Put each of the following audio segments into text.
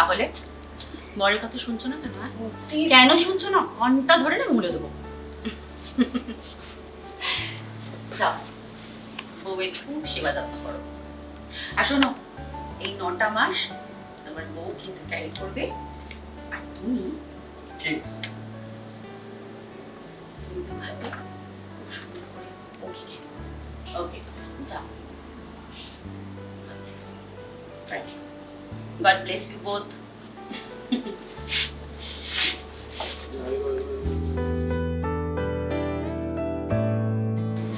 তাহলে? বরের কথা শুনছো না কেন হ্যাঁ? কেন শুনছো না? ঘণ্টা ধরে না মুড়ে দেবো। যাও। বউয়ের খুব সেবা যত্ন করো। আর শোনো এই নটা মাস তোমার বউ কিন্তু ক্যারি করবে আর তুমি কি? তুমি দু খুব সুন্দর করে ওকে ক্যারি ওকে যাও। God bless you both.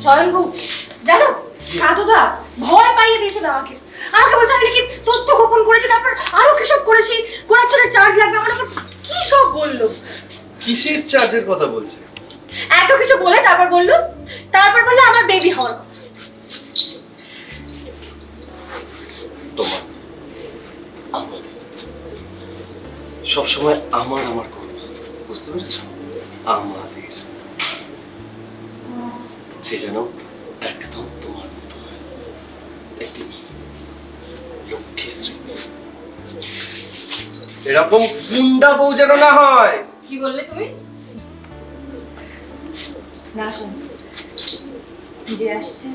স্বয়ংভূ জানো? সাধুদা ভয় পাইয়ে দিয়েছিল আমাকে। আমাকে বলছে আমি নাকি তথ্য গোপন করেছি তারপর আরও কি সব করেছি? গোলাপচরের চার্জ লাগবে আমার আবার কি সব বলল? কিসের চার্জের কথা বলছে? এত কিছু বলে তারপর বলল তারপর বলল আমার বেবি হওয়ার কথা। সবসময় আমার আমার করবে বুঝতে পেরেছ? আমাদের। সে যেন একদম তোমার মতো হয়। একটি লক্ষ্মীশ্রী এরকম গুন্ডা বউ যেন না হয়। কি বললে তুমি? না শোন। যে আসছে।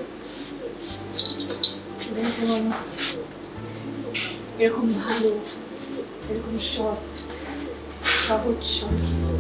এরকম ভালো এরকম সৎ সহজ সরল